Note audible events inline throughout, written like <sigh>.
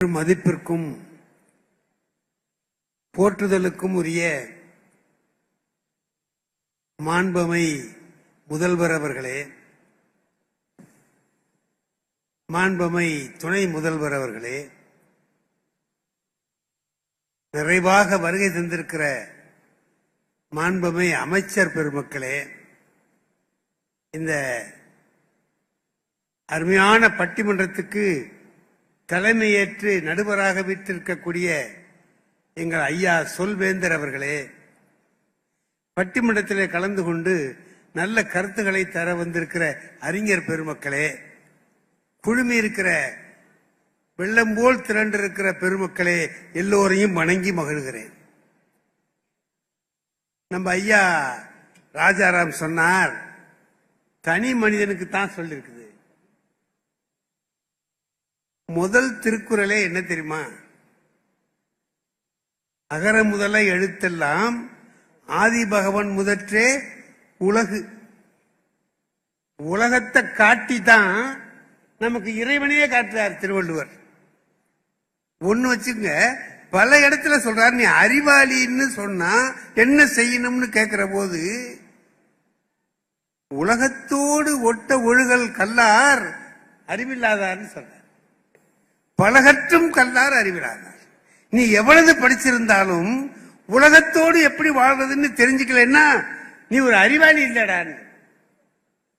மதிப்பிற்கும் போற்றுதலுக்கும் உரிய மாண்பமை முதல்வர் அவர்களே மாண்பமை துணை முதல்வர் அவர்களே நிறைவாக வருகை தந்திருக்கிற மாண்பமை அமைச்சர் பெருமக்களே இந்த அருமையான பட்டிமன்றத்துக்கு தலைமையேற்று நடுவராக வீற்றிருக்கக்கூடிய எங்கள் ஐயா சொல்வேந்தர் அவர்களே பட்டிமன்றத்திலே கலந்து கொண்டு நல்ல கருத்துக்களை தர வந்திருக்கிற அறிஞர் பெருமக்களே குழுமி இருக்கிற வெள்ளம் போல் திரண்டிருக்கிற பெருமக்களே எல்லோரையும் வணங்கி மகிழ்கிறேன். நம்ம ஐயா ராஜாராம் சொன்னார் தனி மனிதனுக்கு தான் சொல்லியிருக்குது முதல் திருக்குறளே என்ன தெரியுமா? அகர முதல எழுத்தெல்லாம் ஆதி பகவன் முதற்றே உலகு. உலகத்தை காட்டி தான் நமக்கு இறைவனையே காட்டுறார் திருவள்ளுவர். ஒன்னு வச்சுங்க பல இடத்துல சொல்றாரு நீ அறிவாளின்னு சொன்னா என்ன செய்யணும்னு கேட்கிற போது உலகத்தோடு ஒட்ட ஒழுகல் கல்லார் அறிவில்லாதார்னு சொல்ற பலகற்றும் கல்லார் அறிவிடாதார். நீ எவ்வளவு படிச்சிருந்தாலும் உலகத்தோடு எப்படி வாழ்றதுன்னு தெரிஞ்சுக்கலன்னா நீ ஒரு அறிவாளி இல்லடான்னு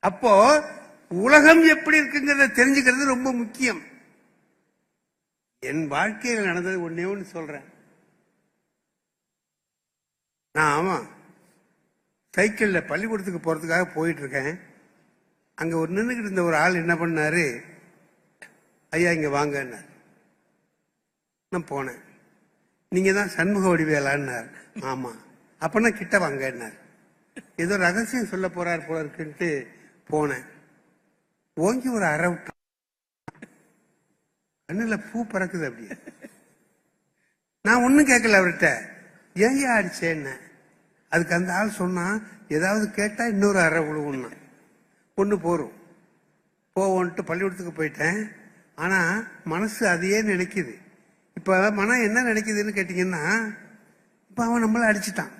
அப்போ உலகம் எப்படி இருக்குங்கிறத தெரிஞ்சுக்கிறது ரொம்ப முக்கியம். என் வாழ்க்கையில் நடந்தது ஒன்னே ஒன்று சொல்றேன். நான் ஆமா சைக்கிளில் பள்ளிக்கூடத்துக்கு போகிறதுக்காக போயிட்டு இருக்கேன் அங்கே ஒரு நின்றுக்கிட்டு இருந்த ஒரு ஆள் என்ன பண்ணாரு? ஐயா இங்கே வாங்கன்னார். நான் போனேன். நீங்க தான் சண்முக வடிவேலான்னார். ஆமாம் அப்பனா கிட்ட வாங்கன்னார். ஏதோ ரகசியம் சொல்ல போறார் போல இருக்குன்ட்டு போனேன். ஓங்கி ஒரு அரை விட்டான். கண்ணுல பூ பறக்குது அப்படியே நான் ஒன்றும் கேட்கல அவர்கிட்ட. ஏன் ஆடிச்சேன்னு அதுக்கு அந்த ஆள் சொன்னால் ஏதாவது கேட்டால் இன்னொரு அரை விழுவுன்னா ஒன்று போகிறோம் போவோன்ட்டு பள்ளிக்கூடத்துக்கு போயிட்டேன். ஆனால் மனசு அதையே நினைக்குது. இப்ப மனம் என்ன நினைக்குதுன்னு கேட்டிங்கன்னா இப்போ அவன் நம்மளை அடிச்சிட்டான்.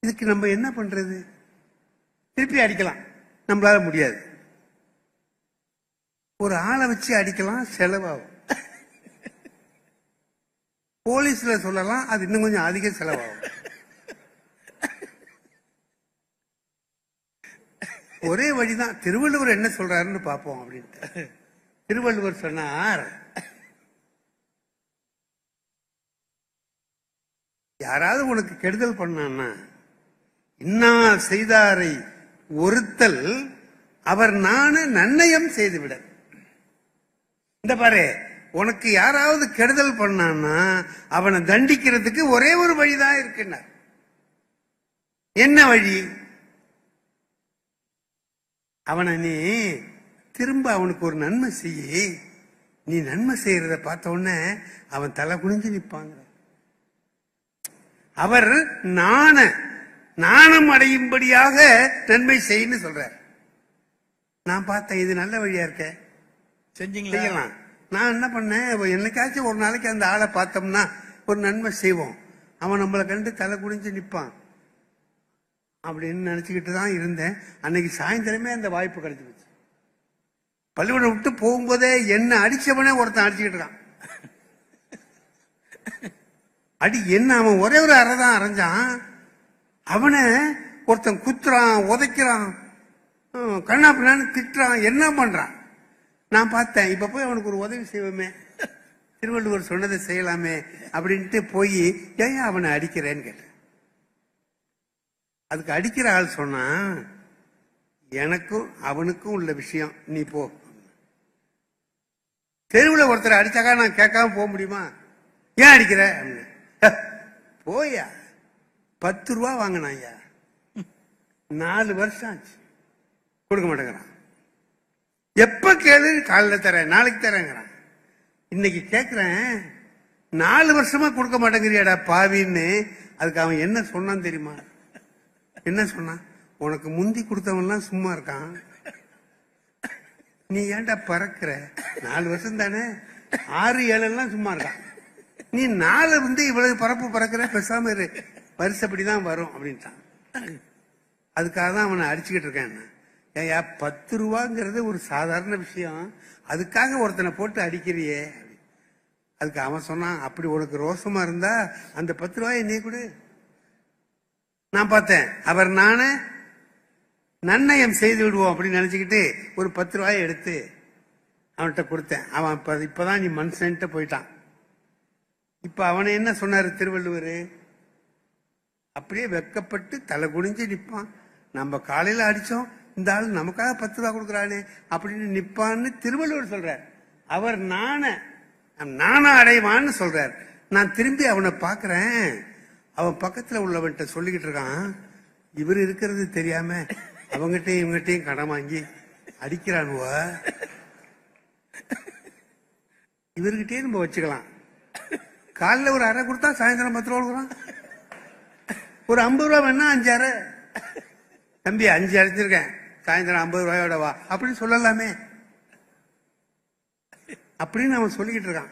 இதுக்கு நம்ம என்ன பண்றது? திருப்பி அடிக்கலாம். நம்மளால முடியாது. ஒரு ஆளை வச்சு அடிக்கலாம் செலவாகும். போலீஸ்ல சொல்லலாம் அது இன்னும் கொஞ்சம் அதிக செலவாகும். ஒரே வழிதான். திருவள்ளுவர் என்ன சொல்றாருன்னு பார்ப்போம் அப்படின்ட்டு. திருவள்ளுவர் சொன்னார் யாராவது உனக்கு கெடுதல் பண்ணான்னா இன்னா செய்தாரை ஒருத்தல் அவர் நானு நன்னயம் செய்துவிட இந்த பாரு உனக்கு யாராவது கெடுதல் பண்ணான்னா அவனை தண்டிக்கிறதுக்கு ஒரே ஒரு வழிதான் இருக்குன்னார் என்ன வழி? அவனை நீ திரும்ப அவனுக்கு ஒரு நன்மை செய்யி நீ நன்மை செய்யறத பார்த்த உடனே அவன் தலை குனிஞ்சு நிப்பாங்க அவர் நாண நாணம் அடையும்படியாக நன்மை செய்யன்னு சொல்றார். நான் பார்த்தேன் இது நல்ல வழியா இருக்க. செஞ்சீங்களா? செய்யலாம். நான் என்ன பண்ணேன் என்னைக்காச்சும் ஒரு நாளைக்கு அந்த ஆளை பார்த்தோம்னா ஒரு நன்மை செய்வோம். அவன் நம்மளை கண்டு தலை குனிஞ்சு நிப்பான் அப்படின்னு நினைச்சுக்கிட்டு தான் இருந்தேன். அன்னைக்கு சாயந்தரமே அந்த வாய்ப்பு கிடைச்சு போச்சு பள்ளிக்கூடம் விட்டு போகும்போதே என்ன அடிச்சவனே ஒருத்தன் அடிச்சுக்கிட்டு இருக்கான். அடி என்ன அவன் ஒரே ஒரு அறை தான் அரைஞ்சான்? அவனை ஒருத்தன் குத்துறான் உதைக்கிறான் கண்ணா பின்னான்னு திட்டுறான் என்ன பண்றான்? நான் பார்த்தேன் இப்ப போய் அவனுக்கு ஒரு உதவி செய்வோமே. திருவள்ளுவர் சொன்னதை செய்யலாமே அப்படின்ட்டு போய் ஏன் அவனை அடிக்கிறேன்னு கேட்டேன். அதுக்கு அடிக்கிற ஆள் சொன்னா எனக்கும் அவனுக்கும் உள்ள விஷயம் நீ போ. தெருவில் ஒருத்தரை அடிச்சாக்கா நான் கேட்காம போக முடியுமா? ஏன் அடிக்கிற? அப்படின்னு. <laughs> போயா. பத்து ரூபா வாங்கினான் ஐயா நாலு வருஷம் ஆச்சு. கொடுக்க மாட்டேங்கிறான். எப்ப கேளு? காலைல தரேன் நாளைக்கு தரேங்கிறான். இன்னைக்கு கேக்குறேன் நாலு வருஷமா கொடுக்க மாட்டேங்கிறியாடா பாவின்னு. அதுக்கு அவன் என்ன சொன்னான் தெரியுமா? என்ன சொன்னான்? உனக்கு முந்தி கொடுத்தவன்லாம் சும்மா இருக்கான். நீ ஏன்டா பறக்குற? நாலு வருஷம் தானே? ஆறு ஏழு எல்லாம் சும்மா இருக்கான். நீ நாலு வந்து இவ்வளவு பரப்பு பறக்கிற? பேசாம இரு. வருஷப்படிதான் வரும் அப்படின்ட்டான். அதுக்காக தான் அவனை அடிச்சுக்கிட்டு இருக்கேன் நான். ஏய்யா பத்து ரூபாங்கிறது ஒரு சாதாரண விஷயம். அதுக்காக ஒருத்தனை போட்டு அடிக்கிறியே. அதுக்கு அவன் சொன்னான் அப்படி உனக்கு ரோசமா இருந்தா அந்த பத்து ரூபாயை நீ கொடு. நான் பார்த்தேன் அவர் நானே நன்னயம் செய்து விடுவோம் அப்படின்னு நினைச்சுக்கிட்டு ஒரு பத்து ரூபாயை எடுத்து அவன்கிட்ட கொடுத்தேன். அவன் இப்ப இப்பதான் நீ மனுஷன்ட்டு போயிட்டான். இப்ப அவனை என்ன சொன்னாரு திருவள்ளுவர்? அப்படியே வெக்கப்பட்டு தலை குனிஞ்சு நிற்பான் நம்ம காலையில அடிச்சோம் இந்த ஆள் நமக்காக பத்து ரூபா கொடுக்குறானே அப்படின்னு நிற்பான்னு திருவள்ளுவர் சொல்றார். அவர் நான நானா அடைவான்னு சொல்றார். நான் திரும்பி அவனை பார்க்கறேன். அவன் பக்கத்துல உள்ளவன்கிட்ட சொல்லிக்கிட்டு இருக்கான். இவர் இருக்கிறது தெரியாம அவங்ககிட்டயும் இவங்ககிட்டயும் கடன் வாங்கி அடிக்கிறானுவ? இவர்கிட்டயே நம்ம வச்சுக்கலாம். காலைல ஒரு அரை கொடுத்தா சாயந்தரம் பத்து ரூபா கொடுக்குறான். ஒரு ஐம்பது ரூபா வேணா அஞ்சு அரை தம்பி அஞ்சு அரைச்சிருக்கேன். சாயந்தரம் ஐம்பது ரூபாயோட வா. அப்படின்னு சொல்லலாமே. அப்படின்னு அவன் சொல்லிக்கிட்டு இருக்கான்.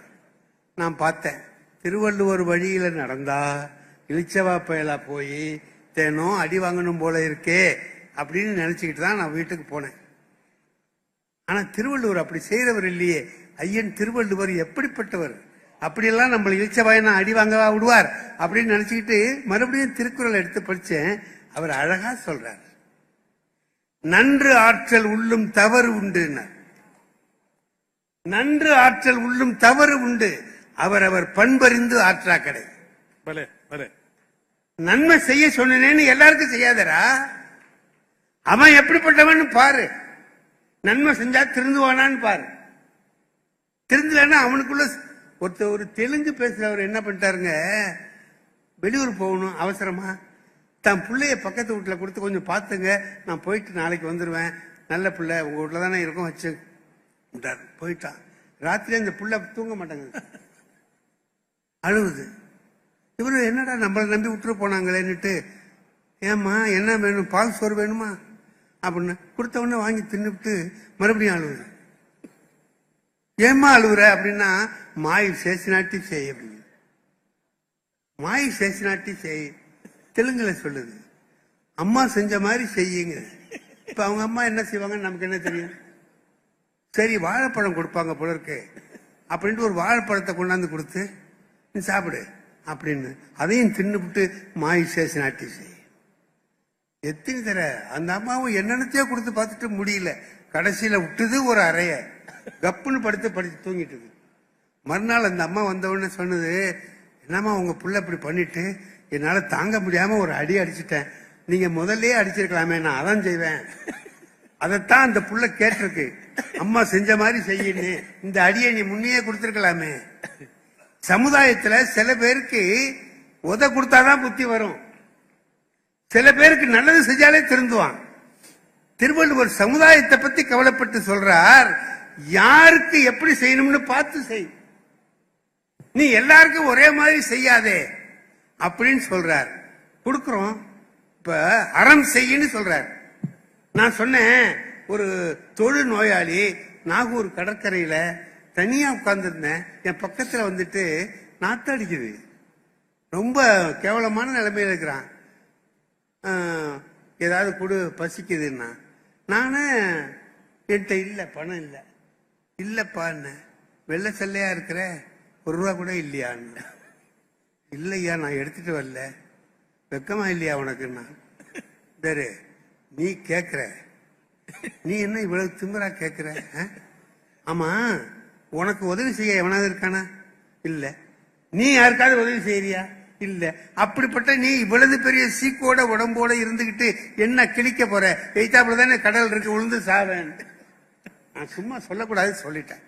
நான் பார்த்தேன். திருவள்ளுவர் வழியில நடந்தா இளிச்சவா பயலா போய் தேனும் அடி வாங்கணும் போல இருக்கே அப்படின்னு நினைச்சுக்கிட்டு தான் நான் வீட்டுக்கு போனேன். ஆனா திருவள்ளுவர் அப்படி செய்யறவர் இல்லையே. ஐயன் திருவள்ளுவர் எப்படிப்பட்டவர்? அப்படியெல்லாம் நம்மள இழிச்சவாயனா அடி வாங்கவா விடுவார் அப்படின்னு நினைச்சுக்கிட்டு மறுபடியும் திருக்குறள் எடுத்து படிச்சேன். அவர் அழகா சொல்றார். நன்று ஆற்றல் உள்ளும் தவறு உண்டுன்னார். நன்று ஆற்றல் உள்ளும் தவறு உண்டு. அவரவர் பண்பறிந்து ஆற்றா கடை. நன்மை செய்ய சொன்னேன்னு எல்லாருக்கும் செய்யாதரா அவன் எப்படிப்பட்டவன்னு பாரு. நன்மை செஞ்சா திருந்துவானான்னு பாரு. திருந்தலன்னா அவனுக்குள்ள ஒருத்தர் ஒரு தெலுங்கு பேசுறவர் என்ன பண்ணிட்டாருங்க? வெளியூர் போகணும். அவசரமா? தன் பிள்ளைய பக்கத்து வீட்டில் கொடுத்து கொஞ்சம் பார்த்துங்க. நான் போயிட்டு நாளைக்கு வந்துடுவேன் நல்ல பிள்ளை. உங்கள் வீட்டில் தானே இருக்கும் வச்சு. விட்டார். போயிட்டான் ராத்திரி அந்த புள்ள தூங்க மாட்டாங்க. அழுவுது. இவரு என்னடா நம்மளை நம்பி விட்டுரு போனாங்களேன்னுட்டு ஏம்மா என்ன வேணும்? பால் சோறு வேணுமா? அப்படின்னு கொடுத்த உடனே வாங்கி தின்னுவிட்டு மறுபடியும் அழுவுது. ஏம்மா அழுவுற அப்படின்னா மாய் சேசினாட்டி செய் அப்படின்னு மாய் சேசினாட்டி செய். தெலுங்குல சொல்லுது. அம்மா செஞ்ச மாதிரி செய்யுங்க. இப்ப அவங்க அம்மா என்ன செய்வாங்கன்னு நமக்கு என்ன தெரியும்? சரி வாழைப்பழம் கொடுப்பாங்க போல இருக்கு. அப்படின்ட்டு ஒரு வாழைப்பழத்தை கொண்டாந்து கொடுத்து நீ சாப்பிடு அப்படின்னு. அதையும் தின்னுபிட்டு மாய் சேசினாட்டி ஆட்டி செய். எத்தனை தர? அந்த அம்மாவும் என்னென்னத்தையோ கொடுத்து பார்த்துட்டு முடியல. கடைசியில விட்டுது ஒரு அறைய. கப்புன்னு படுத்து படிச்சு தூங்கிட்டுது மறுநாள் அந்த அம்மா வந்தவுடனே சொன்னது என்னம்மா உங்க புள்ள இப்படி பண்ணிட்டு என்னால தாங்க முடியாம ஒரு அடி அடிச்சிட்டேன். நீங்க முதல்லயே அடிச்சிருக்கலாமே நான் அதான் செய்வேன். அதைத்தான் அந்த புள்ள கேட்டிருக்கு. அம்மா செஞ்ச மாதிரி செய்யணும் இந்த அடியை நீ முன்னையே கொடுத்துருக்கலாமே. சமுதாயத்துல சில பேருக்கு உத கொடுத்தாதான் புத்தி வரும். சில பேருக்கு நல்லது செஞ்சாலே திருந்துவான். திருவள்ளுவர் சமுதாயத்தை பத்தி கவலைப்பட்டு சொல்றார் யாருக்கு எப்படி செய்யணும்னு பார்த்து செய். நீ எல்லாருக்கும் ஒரே மாதிரி செய்யாதே அப்படின்னு சொல்றார். கொடுக்குறோம். இப்ப அறம் செய்யன்னு சொல்றார். நான் சொன்னேன் ஒரு தொழு நோயாளி நாகூர் கடற்கரையில தனியா உட்கார்ந்துருந்தேன். என் பக்கத்துல வந்துட்டு நாத்து அடிக்குது. ரொம்ப கேவலமான நிலைமையில இருக்கிறான். ஏதாவது கொடு பசிக்குதுன்னா. நான் என்கிட்ட இல்லை பணம் இல்லை. இல்லைப்பா என்ன. வெள்ளை செல்லையா இருக்கிற? ஒரு ரூபா கூட இல்லையான்னு இல்லையா? நான் எடுத்துட்டு வரல. வெக்கமா இல்லையா உனக்குன்னா? பேரு நீ கேட்குற நீ என்ன இவ்வளவு திமிரா கேட்குற ஆ? ஆமா உனக்கு உதவி செய்ய எவனாவது இருக்கானா? இல்ல. நீ யாருக்காவது உதவி செய்யறியா? இல்ல. அப்படிப்பட்ட நீ இவ்வளவு பெரிய சீக்கோட உடம்போட இருந்துகிட்டு என்ன கிழிக்க போற? எய்தாப்புல தானே கடல் இருக்கு உளுந்து சாவேன். நான் சும்மா சொல்லக்கூடாது சொல்லிட்டேன்.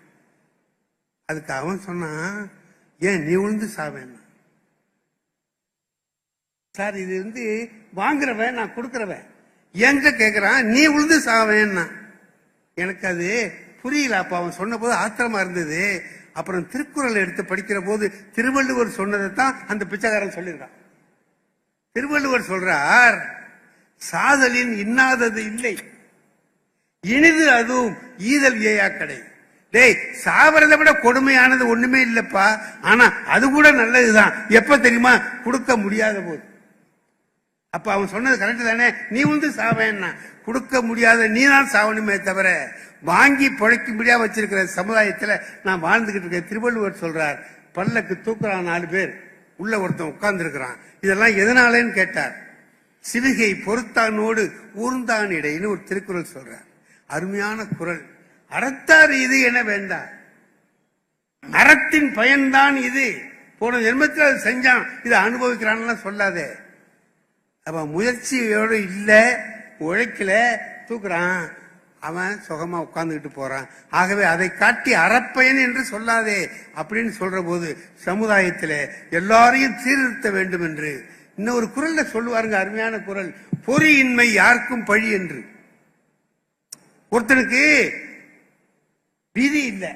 அதுக்கு அவன் சொன்னான் ஏன் நீ உளுந்து சாவேன் சார் இது வந்து வாங்குறவன் நான் கொடுக்கறவன். எங்க? கேக்குறான். நீ உளுந்து சாவேன்னா. எனக்கு அது புரியல. அப்ப அவன் சொன்ன போது ஆத்திரமா இருந்தது. அப்புறம் திருக்குறள் எடுத்து படிக்கிற போது திருவள்ளுவர் சொன்னதை தான் அந்த பிச்சைக்காரன் சொல்லியிருக்கான். திருவள்ளுவர் சொல்றார் சாதலின் இன்னாதது இல்லை. இனிது அதுவும் ஈதல் ஏயா கடை. டேய் சாவறதை விட கொடுமையானது ஒண்ணுமே இல்லப்பா. ஆனா அது கூட நல்லதுதான். எப்ப தெரியுமா? கொடுக்க முடியாத போது. அப்ப அவன் சொன்னது கரெக்ட் தானே? நீ வந்து சாவேன்னா. கொடுக்க முடியாத நீ தான் சாவணுமே தவிர வாங்கி பிழைக்கும்படியா வச்சிருக்கிற சமுதாயத்துல நான் வாழ்ந்துகிட்டு இருக்கேன். திருவள்ளுவர் சொல்றார் பல்லக்கு தூக்குறான் நாலு பேர். உள்ள ஒருத்தன் உட்கார்ந்து இருக்கிறான் இதெல்லாம் எதனாலேன்னு கேட்டார். சிவிகை பொறுத்தானோடு ஊர்ந்தான் இடைன்னு ஒரு திருக்குறள் சொல்றார். அருமையான குரல். அறத்தார் இது என வேண்டாம் அறத்தின் பயன்தான் இது. போன ஜென்மத்தில் அது செஞ்சான். இதை அனுபவிக்கிறான்னு சொல்லாதே. அவன் முயற்சியோடு இல்லை உழைக்கல தூக்குறான். அவன் சுகமா உட்கார்ந்துக்கிட்டு போறான். ஆகவே அதை காட்டி அறப்பயன் என்று சொல்லாதே அப்படின்னு சொல்ற போது சமுதாயத்தில் எல்லாரையும் சீர்திருத்த வேண்டும் என்று. இன்னொரு குரல்ல சொல்லுவாருங்க அருமையான குரல். பொறியின்மை யாருக்கும் பழி என்று. ஒருத்தனுக்கு பீதி இல்லை.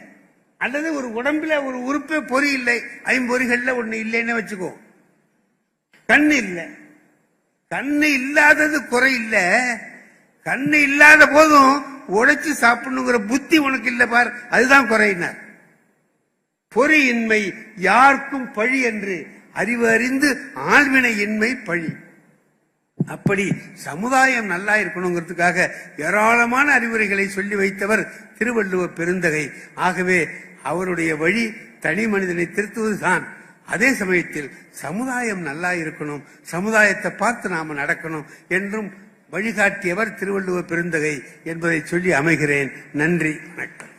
அல்லது ஒரு உடம்புல ஒரு உறுப்பே பொறி இல்லை. ஐம்பொறிகள்ல ஒண்ணு இல்லைன்னு வச்சுக்கோ. கண்ணு இல்லை. கண்ணு இல்லாதது குறை இல்லை. கண்ணு இல்லாத போதும் உழைச்சு சாப்பிடணுங்கிற புத்தி உனக்கு இல்லை பார். அதுதான் குறையினார். பொறியின்மை யாருக்கும் பழி என்று அறிவு அறிந்து ஆழ்வினை இன்மை பழி. அப்படி சமுதாயம் நல்லா இருக்கணுங்கிறதுக்காக ஏராளமான அறிவுரைகளை சொல்லி வைத்தவர் திருவள்ளுவர் பெருந்தகை. ஆகவே அவருடைய வழி தனி மனிதனை திருத்துவதுதான். அதே சமயத்தில் சமுதாயம் நல்லா இருக்கணும் சமுதாயத்தை பார்த்து நாம நடக்கணும் என்றும் வழிகாட்டியவர் திருவள்ளுவர் பெருந்தகை என்பதை சொல்லி அமைகிறேன். நன்றி வணக்கம்.